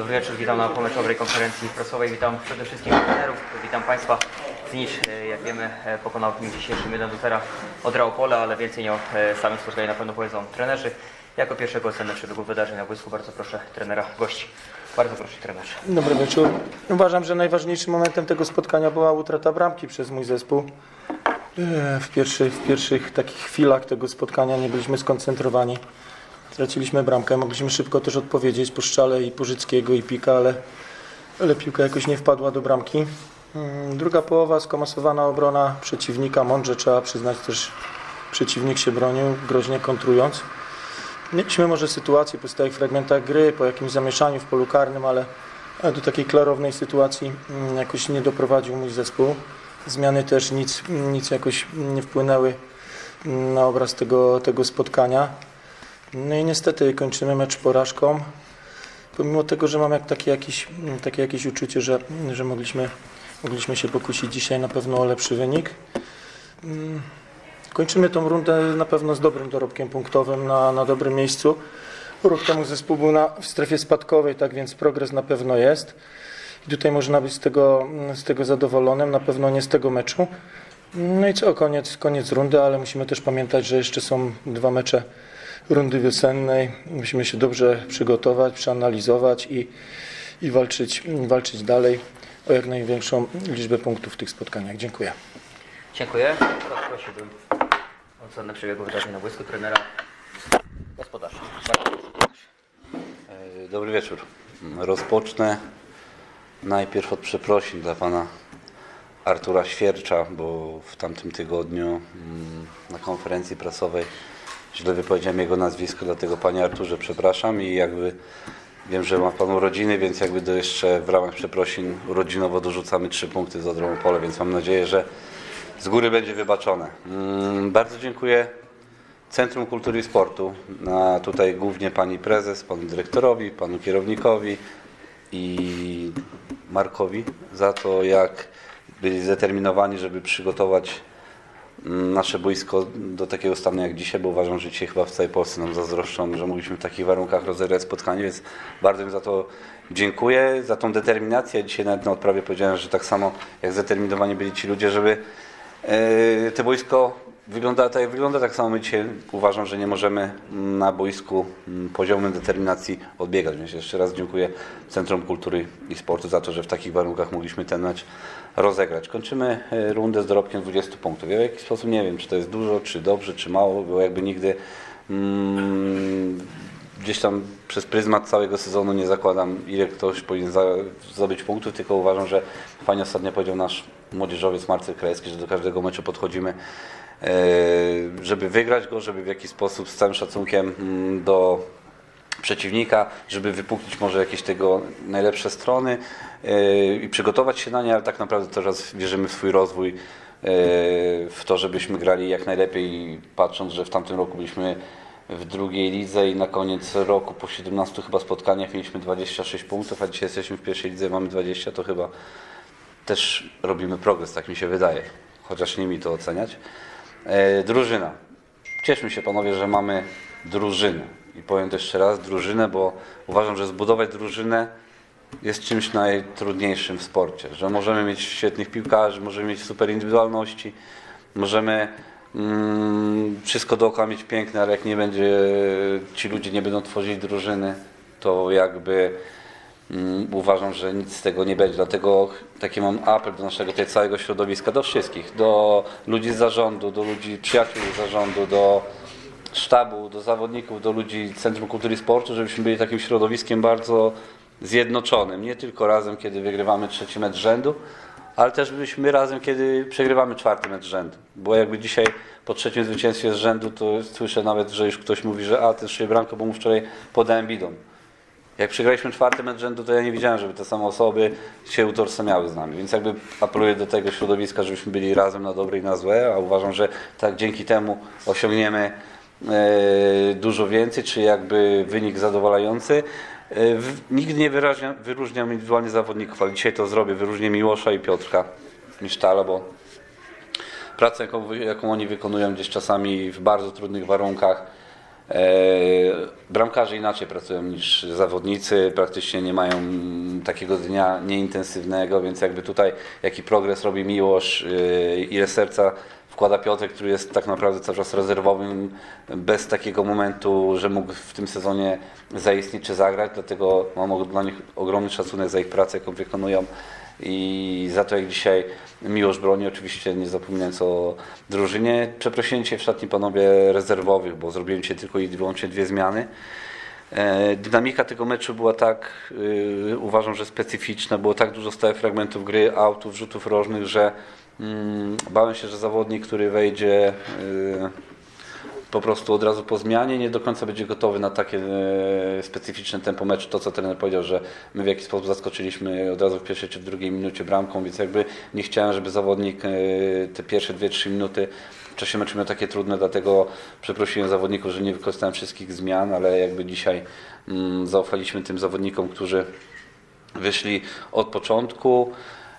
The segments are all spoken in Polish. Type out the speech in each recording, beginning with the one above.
Dobry wieczór, witam na pomeczowej konferencji prasowej. Witam przede wszystkim trenerów, witam Państwa. Znicz, e, jak wiemy, e, pokonał w dniu dzisiejszym 1 do 0 od Raopola, ale więcej nie o e, samym spotkanию na pewno powiedzą trenerzy. Jako pierwszego ocenę przebiegu wydarzeń na błysku bardzo proszę trenera gości. Bardzo proszę trenerze. Dobry wieczór. Uważam, że najważniejszym momentem tego spotkania była utrata bramki przez mój zespół. W w pierwszych takich chwilach tego spotkania nie byliśmy skoncentrowani. Straciliśmy bramkę, mogliśmy szybko też odpowiedzieć po Szczale i Pożyckiego i Pika, ale, ale piłka jakoś nie wpadła do bramki. Mm, Druga połowa, skomasowana obrona przeciwnika, mądrze trzeba przyznać też przeciwnik się bronił, groźnie kontrując. Mieliśmy może sytuację po stałych fragmentach gry, po jakimś zamieszaniu w polu karnym, ale ale do takiej klarownej sytuacji mm, jakoś nie doprowadził mój zespół. Zmiany też nic, nic jakoś nie wpłynęły mm, na obraz tego, tego spotkania. No i niestety kończymy mecz porażką. Pomimo tego, że mam jak takie, jakieś, takie jakieś uczucie, że, że mogliśmy, mogliśmy się pokusić dzisiaj na pewno o lepszy wynik. Mm, Kończymy tą rundę na pewno z dobrym dorobkiem punktowym na, na dobrym miejscu. Rok temu zespół był na, w strefie spadkowej, tak więc progres na pewno jest. I tutaj można być z tego, z tego zadowolonym, na pewno nie z tego meczu. No i co, koniec, koniec rundy, ale musimy też pamiętać, że jeszcze są dwa mecze rundy wiosennej. Musimy się dobrze przygotować, przeanalizować i, i walczyć, walczyć dalej o jak największą liczbę punktów w tych spotkaniach. Dziękuję. Dziękuję. Teraz prosiłbym o ocenę przebiegu wydarzeń na błysku trenera gospodarza. E, Dobry wieczór. Rozpocznę najpierw od przeprosin dla pana Artura Świercza, bo w tamtym tygodniu mm, na konferencji prasowej źle wypowiedziałem jego nazwisko, dlatego panie Arturze przepraszam i jakby wiem, że ma pan urodziny, więc jakby do jeszcze w ramach przeprosin urodzinowo dorzucamy trzy punkty za drugą pole, więc mam nadzieję, że z góry będzie wybaczone. Mm, Bardzo dziękuję Centrum Kultury i Sportu, a tutaj głównie pani prezes, panu dyrektorowi, panu kierownikowi i Markowi za to, jak byli zdeterminowani, żeby przygotować nasze boisko do takiego stanu jak dzisiaj, bo uważam, że dzisiaj chyba w całej Polsce nam zazdroszczą, że mogliśmy w takich warunkach rozegrać spotkanie, więc bardzo im za to dziękuję, za tą determinację. Dzisiaj nawet na odprawie powiedziałem, że tak samo jak zdeterminowani byli ci ludzie, żeby e, to boisko wygląda tak wygląda, tak samo my dzisiaj uważam, że nie możemy na boisku mm, poziomem determinacji odbiegać. Więc jeszcze raz dziękuję Centrum Kultury i Sportu za to, że w takich warunkach mogliśmy ten mecz rozegrać. Kończymy e, rundę z dorobkiem 20 punktów. Ja w jakiś sposób nie wiem, czy to jest dużo, czy dobrze, czy mało, bo jakby nigdy mm, gdzieś tam przez pryzmat całego sezonu nie zakładam, ile ktoś powinien za, zdobyć punktów, tylko uważam, że fajnie ostatnio powiedział nasz młodzieżowiec Marcel Krajewski, że do każdego meczu podchodzimy, żeby wygrać go, żeby w jakiś sposób z całym szacunkiem mm, do przeciwnika, żeby wypuklić może jakieś tego najlepsze strony e, i przygotować się na nie, ale tak naprawdę teraz wierzymy w swój rozwój, e, w to, żebyśmy grali jak najlepiej, patrząc, że w tamtym roku byliśmy w drugiej lidze i na koniec roku po 17 chyba spotkaniach mieliśmy 26 punktów, a dzisiaj jesteśmy w pierwszej lidze mamy 20, to chyba też robimy progres, tak mi się wydaje, chociaż nie mi to oceniać. E, drużyna. Cieszmy się panowie, że mamy drużynę. I powiem to jeszcze raz, drużynę, bo uważam, że zbudować drużynę jest czymś najtrudniejszym w sporcie. Że możemy mieć świetnych piłkarzy, możemy mieć super indywidualności, możemy mm, wszystko dookoła mieć piękne, ale jak nie będzie, ci ludzie nie będą tworzyli drużyny, to jakby Uważam, że nic z tego nie będzie. Dlatego taki mam apel do naszego tutaj całego środowiska, do wszystkich, do ludzi z zarządu, do ludzi przyjaciół z zarządu, do sztabu, do zawodników, do ludzi Centrum Kultury i Sportu, żebyśmy byli takim środowiskiem bardzo zjednoczonym. Nie tylko razem, kiedy wygrywamy trzeci mecz rzędu, ale też byliśmy razem, kiedy przegrywamy czwarty mecz rzędu. Bo jakby dzisiaj po trzecim zwycięstwie z rzędu, to słyszę nawet, że już ktoś mówi, że a, ten strzelił bramkę, bo mu wczoraj podałem bidon. Jak przegraliśmy czwarty mecz rzędu, to ja nie widziałem, żeby te same osoby się utożsamiały z nami. Więc jakby apeluję do tego środowiska, żebyśmy byli razem na dobre i na złe, a uważam, że tak dzięki temu osiągniemy e, dużo więcej, czy jakby wynik zadowalający. E, nigdy nie wyraźnia, wyróżniam indywidualnie zawodników, ale dzisiaj to zrobię. Wyróżnię Miłosza i Piotrka Misztala, bo pracę, jaką, jaką oni wykonują gdzieś czasami w bardzo trudnych warunkach, Bramkarze inaczej pracują niż zawodnicy, praktycznie nie mają takiego dnia nieintensywnego, więc jakby tutaj jaki progres robi Miłosz, e, ile serca wkłada Piotrek, który jest tak naprawdę cały czas rezerwowym, bez takiego momentu, że mógł w tym sezonie zaistnieć czy zagrać, dlatego mam dla nich ogromny szacunek za ich pracę, jaką wykonują i za to jak dzisiaj Miłosz broni, oczywiście nie zapominając o drużynie. Przeprosiłem Cię w szatni panowie rezerwowych, bo zrobiłem Cię tylko i wyłącznie dwie zmiany. E, Dynamika tego meczu była tak, y, uważam, że specyficzna, było tak dużo stałych fragmentów gry, autów, rzutów rożnych, że mm, bałem się, że zawodnik, który wejdzie y, po prostu od razu po zmianie nie do końca będzie gotowy na takie e, specyficzne tempo meczu. To, co trener powiedział, że my w jakiś sposób zaskoczyliśmy od razu w pierwszej czy w drugiej minucie bramką, więc jakby nie chciałem, żeby zawodnik e, te pierwsze 2-3 minuty w czasie meczu miał takie trudne, dlatego przeprosiłem zawodników, że nie wykorzystałem wszystkich zmian, ale jakby dzisiaj mm, zaufaliśmy tym zawodnikom, którzy wyszli od początku.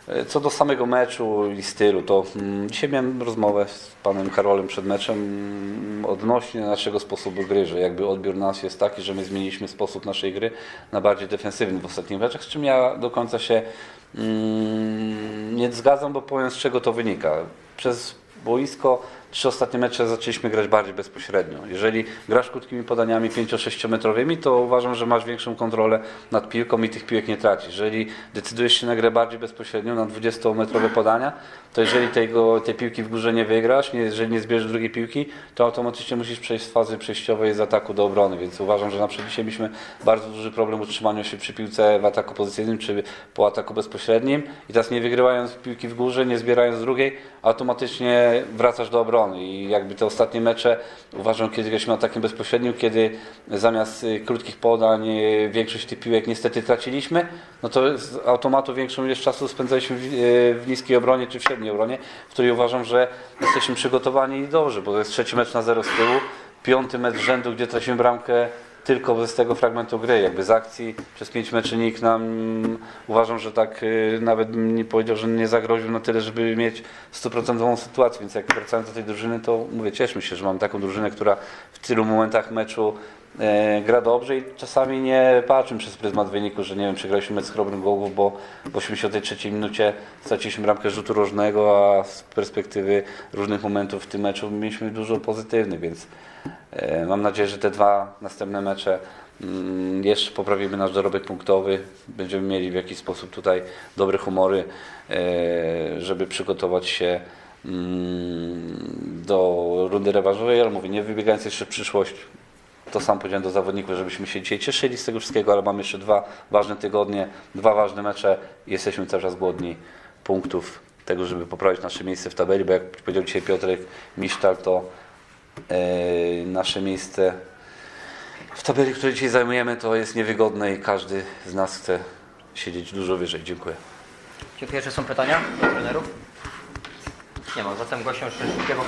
E, Co do samego meczu i stylu, to mm, dzisiaj miałem rozmowę z panem Karolem przed meczem mm, odnośnie naszego sposobu gry, że jakby odbiór nas jest taki, że my zmieniliśmy sposób naszej gry na bardziej defensywny w ostatnich meczach, z czym ja do końca się mm, nie zgadzam, bo powiem z czego to wynika. Przez boisko trzy ostatnie mecze zaczęliśmy grać bardziej bezpośrednio. Jeżeli grasz krótkimi podaniami 5-6 metrowymi, to uważam, że masz większą kontrolę nad piłką i tych piłek nie tracisz. Jeżeli decydujesz się na grę bardziej bezpośrednio, na 20-metrowe podania, to jeżeli tego, tej piłki w górze nie wygrasz, nie, jeżeli nie zbierzesz drugiej piłki, to automatycznie musisz przejść z fazy przejściowej z ataku do obrony, więc uważam, że na przykład dzisiaj mieliśmy bardzo duży problem w utrzymaniu się przy piłce w ataku pozycyjnym czy po ataku bezpośrednim i teraz nie wygrywając piłki w górze, nie zbierając drugiej, automatycznie wracasz do obrony i jakby te ostatnie mecze uważam, kiedy graliśmy atakiem bezpośrednim, kiedy zamiast y, krótkich podań y, większość tych piłek niestety traciliśmy, no to z automatu większą ilość czasu spędzaliśmy w, y, w niskiej obronie czy w średniej obronie, w której uważam, że jesteśmy przygotowani i dobrze, bo to jest trzeci mecz na zero z tyłu, piąty mecz rzędu, gdzie tracimy bramkę tylko z tego fragmentu gry, jakby z akcji przez pięć meczy nikt nam uważam, że tak y, nawet nie powiedział, że nie zagroził na tyle, żeby mieć stuprocentową sytuację, więc jak wracając do tej drużyny, to mówię, cieszmy się, że mam taką drużynę, która w tylu momentach meczu gra dobrze i czasami nie patrzę przez pryzmat wyniku, że nie wiem, przegraliśmy mecz z Chrobrym Głogów, bo w 83 minucie straciliśmy bramkę rzutu rożnego, a z perspektywy różnych momentów w tym meczu mieliśmy dużo pozytywnych, więc e, mam nadzieję, że te dwa następne mecze mm, jeszcze poprawimy nasz dorobek punktowy, będziemy mieli w jakiś sposób tutaj dobre humory, e, żeby przygotować się mm, do rundy rewanżowej, ale mówię, nie wybiegając jeszcze w przyszłość, to sam powiedziałem do zawodników, żebyśmy się dzisiaj cieszyli z tego wszystkiego, ale mamy jeszcze dwa ważne tygodnie, dwa ważne mecze i jesteśmy cały czas głodni punktów tego, żeby poprawić nasze miejsce w tabeli, bo jak powiedział dzisiaj Piotrek Misztal, to e, nasze miejsce w tabeli, które dzisiaj zajmujemy, to jest niewygodne i każdy z nas chce siedzieć dużo wyżej. Dziękuję. Dziękuję. Czy są pytania do trenerów? Nie ma. Zatem gościem szybkiego